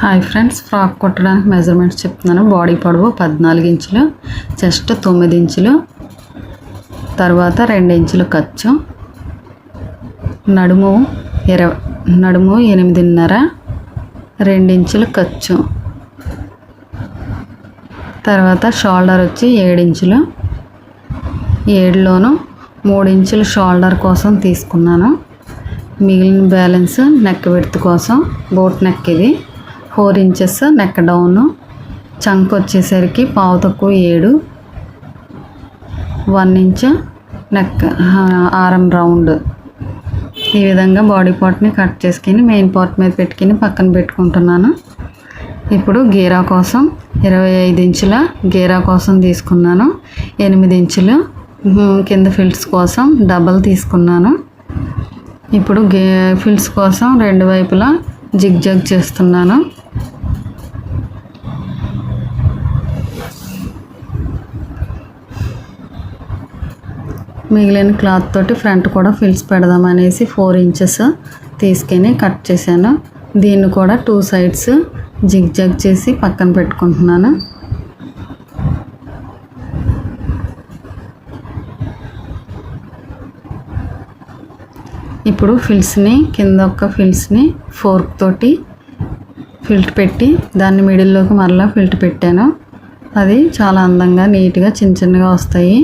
Hi friends frock కుట్టడానికి measurements చెప్తున్నాను. Body పొడవు పద్నాలుగు ఇంచులు చెస్ట్ తొమ్మిది ఇంచులు తర్వాత రెండు ఇంచులు ఖర్చు. నడుము ఇరవై నడుము ఎనిమిదిన్నర రెండు ఇంచులు ఖర్చు. తర్వాత షోల్డర్ వచ్చి ఏడించులు ఏడులోను మూడు ఇంచుల షోల్డర్ కోసం తీసుకున్నాను. మిగిలిన బ్యాలెన్స్ నెక్ విడత్ కోసం బోట్ నెక్ ఇది. ఫోర్ ఇంచెస్ నెక్ డౌను చంక్ వచ్చేసరికి పావు తక్కువ ఏడు. One inch neck arm round ఈ విధంగా బాడీ పార్ట్ని కట్ చేసుకుని మెయిన్ పార్ట్ మీద పెట్టుకుని పక్కన పెట్టుకుంటున్నాను. ఇప్పుడు గీరా కోసం ఇరవై ఐదు ఇంచుల గీరా కోసం తీసుకున్నాను. ఎనిమిది ఇంచులు కింద ఫిల్డ్స్ కోసం డబల్ తీసుకున్నాను. ఇప్పుడు గే ఫిల్డ్స్ కోసం రెండు వైపులా జిగ్ జగ్ చేస్తున్నాను. మిగిలిన క్లాత్ తోటి ఫ్రంట్ కూడా ఫిల్స్ పెడదామనేసి ఫోర్ ఇంచెస్ తీసుకొని కట్ చేశాను. దీన్ని కూడా టూ సైడ్స్ జిగ్ జగ్ చేసి పక్కన పెట్టుకుంటున్నాను. ఇప్పుడు ఫిల్స్ని కింద ఒక ఫిల్స్ని ఫోర్క్ తోటి ఫిల్ట్ పెట్టి దాన్ని మిడిల్లోకి మరలా ఫిల్ట్ పెట్టాను. అది చాలా అందంగా నీట్గా చిన్న చిన్నగా వస్తాయి.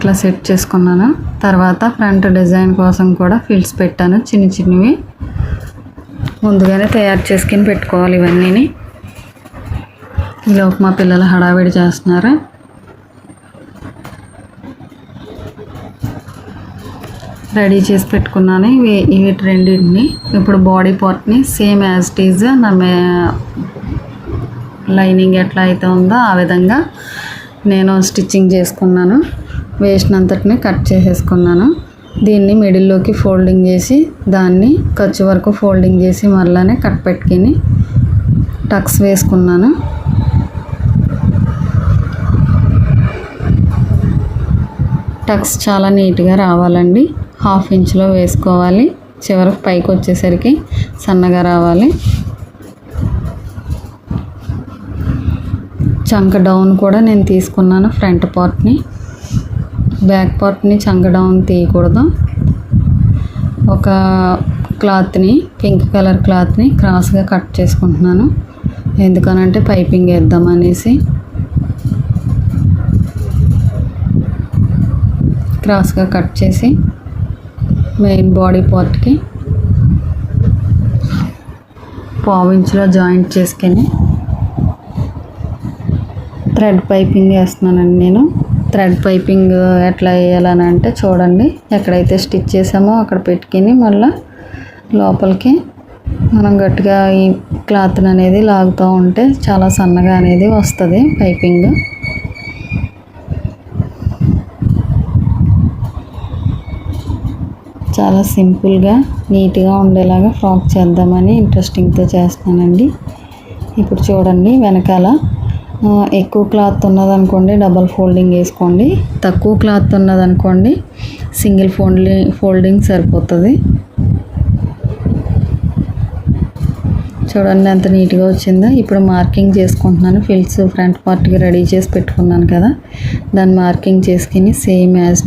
ఇట్లా సెట్ చేసుకున్నాను. తర్వాత ఫ్రంట్ డిజైన్ కోసం కూడా ఫిల్స్ పెట్టాను. చిన్న చిన్నవి ముందుగానే తయారు చేసుకుని పెట్టుకోవాలి ఇవన్నీని. ఈలోపు మా పిల్లలు హడావిడి చేస్తున్నారు. రెడీ చేసి పెట్టుకున్నాను. ఇవి ఇవి రెండింటిని. ఇప్పుడు బాడీ పార్ట్ని సేమ్ యాజ్ టీజ్ ఈజ్ నా మే లైనింగ్ ఎట్లా అయితే ఉందో ఆ విధంగా నేను స్టిచ్చింగ్ చేసుకున్నాను. వేసినంతటిని కట్ చేసేసుకున్నాను. దీన్ని మిడిల్లోకి ఫోల్డింగ్ చేసి దాన్ని ఖర్చు వరకు ఫోల్డింగ్ చేసి మరలానే కట్ పెట్టుకుని టక్స్ వేసుకున్నాను. టక్స్ చాలా నీట్గా రావాలండి. హాఫ్ ఇంచ్లో వేసుకోవాలి. చివరికి పైకి వచ్చేసరికి సన్నగా రావాలి. చంక డౌన్ కూడా నేను తీసుకున్నాను ఫ్రంట్ పార్ట్ని. బ్యాక్ పార్ట్ని చంక డౌన్ తీయకూడదు. ఒక క్లాత్ని పింక్ కలర్ క్లాత్ని క్రాస్గా కట్ చేసుకుంటున్నాను. ఎందుకనంటే పైపింగ్ వేద్దాం అనేసి. క్రాస్గా కట్ చేసి మెయిన్ బాడీ పార్ట్కి పావించులో జాయింట్ చేసుకొని థ్రెడ్ పైపింగ్ వేస్తున్నానండి నేను. థ్రెడ్ పైపింగ్ ఎట్లా వేయాలని అంటే చూడండి ఎక్కడైతే స్టిచ్ చేసామో అక్కడ పెట్టుకుని మళ్ళీ లోపలికి మనం గట్టిగా ఈ క్లాత్ అనేది లాగుతూ ఉంటే చాలా సన్నగా అనేది వస్తుంది పైపింగ్. చాలా సింపుల్గా నీట్గా ఉండేలాగా ఫ్రాక్ చేద్దామని ఇంట్రెస్టింగ్తో చేస్తానండి ఇప్పుడు చూడండి వెనకాల ఎక్కువ క్లాత్ ఉన్నదనుకోండి డబల్ ఫోల్డింగ్ వేసుకోండి. తక్కువ క్లాత్ ఉన్నదనుకోండి సింగిల్ ఫోల్డింగ్ ఫోల్డింగ్ సరిపోతుంది. చూడండి ఎంత నీట్గా వచ్చిందో. ఇప్పుడు మార్కింగ్ చేసుకుంటున్నాను. ఫిల్స్ ఫ్రంట్ పార్ట్కి రెడీ చేసి పెట్టుకున్నాను కదా. దాన్ని మార్కింగ్ చేసుకుని సేమ్ యాజ్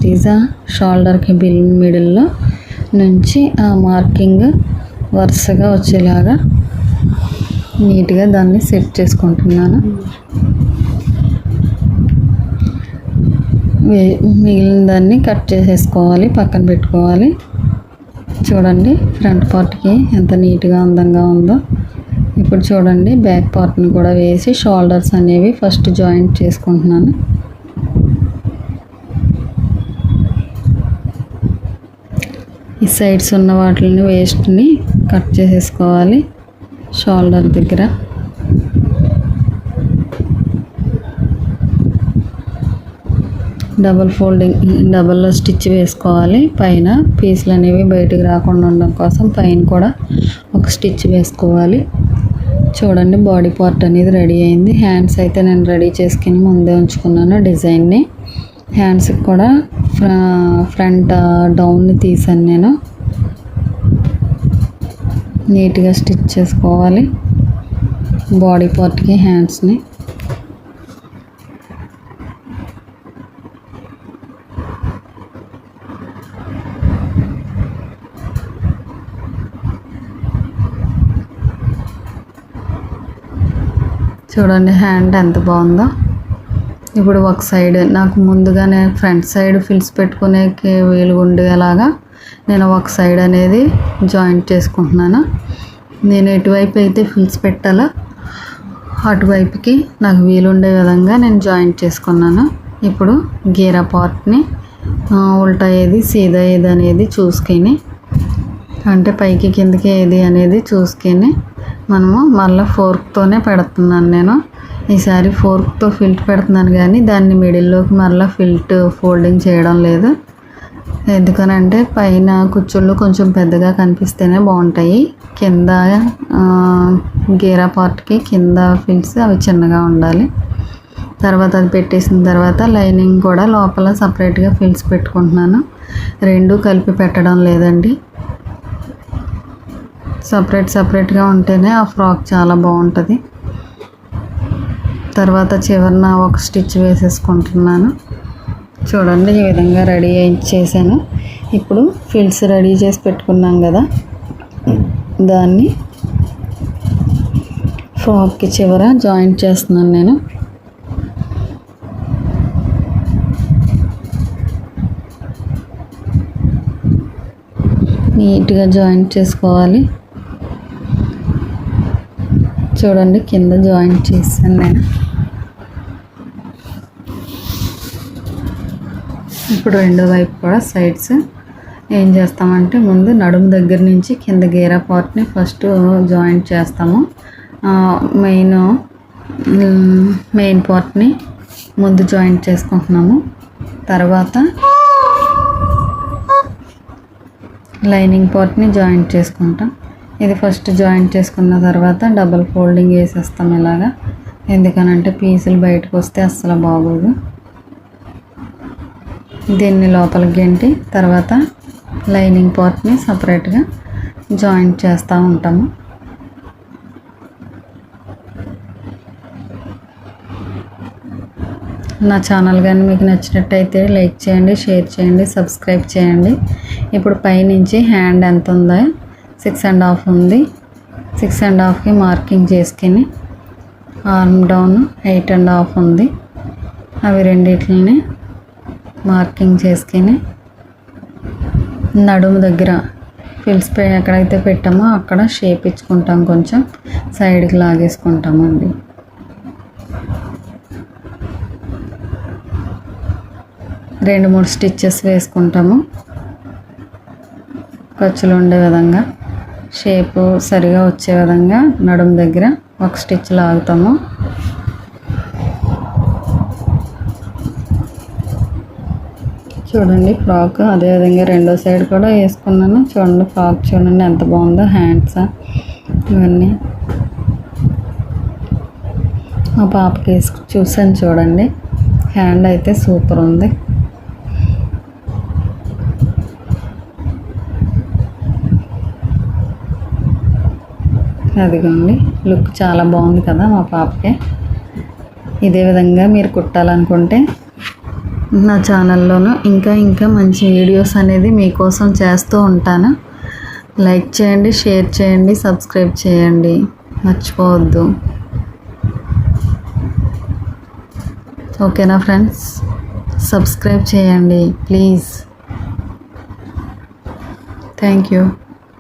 షోల్డర్కి బిల్ మిడిల్లో నుంచి ఆ మార్కింగ్ వరుసగా వచ్చేలాగా నీట్గా దాన్ని సెట్ చేసుకుంటున్నాను. మిగిలిన దాన్ని కట్ చేసేసుకోవాలి పక్కన పెట్టుకోవాలి. చూడండి ఫ్రంట్ పార్ట్కి ఎంత నీట్గా అందంగా ఉందో. ఇప్పుడు చూడండి బ్యాక్ పార్ట్ని కూడా వేసి షోల్డర్స్ అనేవి ఫస్ట్ జాయింట్ చేసుకుంటున్నాను. ఈ సైడ్స్ ఉన్న వాటిని వేస్ట్ని కట్ చేసేసుకోవాలి. షోల్డర్ దగ్గర. డబల్ ఫోల్డింగ్ డబల్ స్టిచ్ వేసుకోవాలి. పైన పీసులు అనేవి బయటికి రాకుండా ఉండడం కోసం పైన కూడా ఒక స్టిచ్ వేసుకోవాలి. చూడండి బాడీ పార్ట్ అనేది రెడీ అయింది. హ్యాండ్స్ అయితే నేను రెడీ చేసుకుని ముందే ఉంచుకున్నాను డిజైన్ని. హ్యాండ్స్కి కూడా ఫ్ర ఫ్రంట్ డౌన్ తీసాను నేను. నీట్గా స్టిచ్ చేసుకోవాలి. బాడీ పార్ట్కి హ్యాండ్స్ని చూడండి హ్యాండ్ ఎంత బాగుందో. ఇప్పుడు ఒక సైడ్ నాకు ముందుగానే ఫ్రంట్ సైడ్ ఫిల్స్ పెట్టుకునే వీలు ఉండేలాగా నేను ఒక సైడ్ అనేది జాయింట్ చేసుకుంటున్నాను. నేను ఎటువైపు అయితే ఫిల్స్ పెట్టాలో. అటువైపుకి నాకు వీలుండే విధంగా నేను జాయింట్ చేసుకున్నాను. ఇప్పుడు గీరా పార్ట్ని ఉల్టా ఏది సీదా ఏది అనేది చూసుకొని అంటే పైకి కిందకి ఏది అనేది చూసుకొని మనము మళ్ళీ ఫోర్క్తోనే పెడుతున్నాను నేను. ఈసారి ఫోర్క్తో ఫిల్ట్ పెడుతున్నాను కానీ దాన్ని మిడిల్లోకి మళ్ళీ ఫిల్ట్ ఫోల్డింగ్ చేయడం లేదు. ఎందుకనంటే పైన కుచ్చుళ్ళు కొంచెం పెద్దగా కనిపిస్తేనే బాగుంటాయి. కింద గీరా పార్ట్కి కింద ఫిల్స్ అవి చిన్నగా ఉండాలి. తర్వాత అది పెట్టేసిన తర్వాత లైనింగ్ కూడా లోపల సపరేట్గా ఫిల్స్ పెట్టుకుంటున్నాను. రెండు కలిపి పెట్టడం లేదండి. సపరేట్ సపరేట్గా ఉంటేనే ఆ ఫ్రాక్ చాలా బాగుంటుంది. తర్వాత చివరిన ఒక స్టిచ్ వేసేసుకుంటున్నాను. చూడండి ఈ విధంగా రెడీ చేశాను. ఇప్పుడు ఫిల్స్ రెడీ చేసి పెట్టుకున్నాం కదా. దాన్ని ఫ్రాక్కి చివర జాయింట్ చేస్తున్నాను నేను. నీట్గా జాయింట్ చేసుకోవాలి. చూడండి కింద జాయింట్ చేశాను నేను. ఇప్పుడు రెండో వైపు కూడా సైడ్స్ ఏం చేస్తామంటే ముందు నడుము దగ్గర నుంచి కింద గేరా పార్ట్ని ఫస్ట్ జాయింట్ చేస్తాము. మెయిన్ మెయిన్ పార్ట్ని ముందు జాయింట్ చేసుకుంటున్నాము. తర్వాత లైనింగ్ పార్ట్ని జాయింట్ చేసుకుంటాం. ఇది ఫస్ట్ జాయింట్ చేసుకున్న తర్వాత డబల్ ఫోల్డింగ్ వేసేస్తాం ఇలాగా. ఎందుకనంటే పీసులు బయటకు వస్తే అస్సలు బాగోదు. దీన్ని లోపలికి గెంటి తర్వాత లైనింగ్ పార్ట్ని సపరేట్గా జాయింట్ చేస్తూ ఉంటాము. నా ఛానల్ కానీ మీకు నచ్చినట్టయితే లైక్ చేయండి షేర్ చేయండి సబ్స్క్రైబ్ చేయండి. ఇప్పుడు పైనుంచి హ్యాండ్ ఎంత ఉందో? సిక్స్ అండ్ హాఫ్ ఉంది. సిక్స్ అండ్ హాఫ్కి మార్కింగ్ చేసుకుని arm down eight and half ఉంది. అవి రెండిట్లని మార్కింగ్ చేసుకుని నడుము దగ్గర ఫిల్స్ పై ఎక్కడైతే పెట్టామో అక్కడ షేప్ ఇచ్చుకుంటాం కొంచెం. సైడ్కి లాగేసుకుంటామండి. రెండు మూడు స్టిచ్చెస్ వేసుకుంటాము. ఖర్చులు ఉండే విధంగా షేపు సరిగా వచ్చే విధంగా నడుము దగ్గర ఒక స్టిచ్ లాగుతాము. చూడండి ఫ్రాక్ అదేవిధంగా రెండో సైడ్ కూడా వేసుకున్నాను. చూడండి ఫ్రాక్ చూడండి ఎంత బాగుందో హ్యాండ్స్ ఇవన్నీ. మా పాపకి వేసుకు చూసాను చూడండి. హ్యాండ్ అయితే సూపర్ ఉంది. అదిగోండి లుక్ చాలా బాగుంది కదా మా పాపకి. ఇదే విధంగా మీరు కుట్టాలనుకుంటే నా ఛానల్లోనూ ఇంకా ఇంకా మంచి వీడియోస్ అనేది మీకోసం చేస్తూ ఉంటాను. లైక్ చేయండి షేర్ చేయండి సబ్స్క్రైబ్ చేయండి. మర్చిపోవద్దు. ఓకేనా ఫ్రెండ్స్? సబ్స్క్రైబ్ చేయండి ప్లీజ్. Thank you.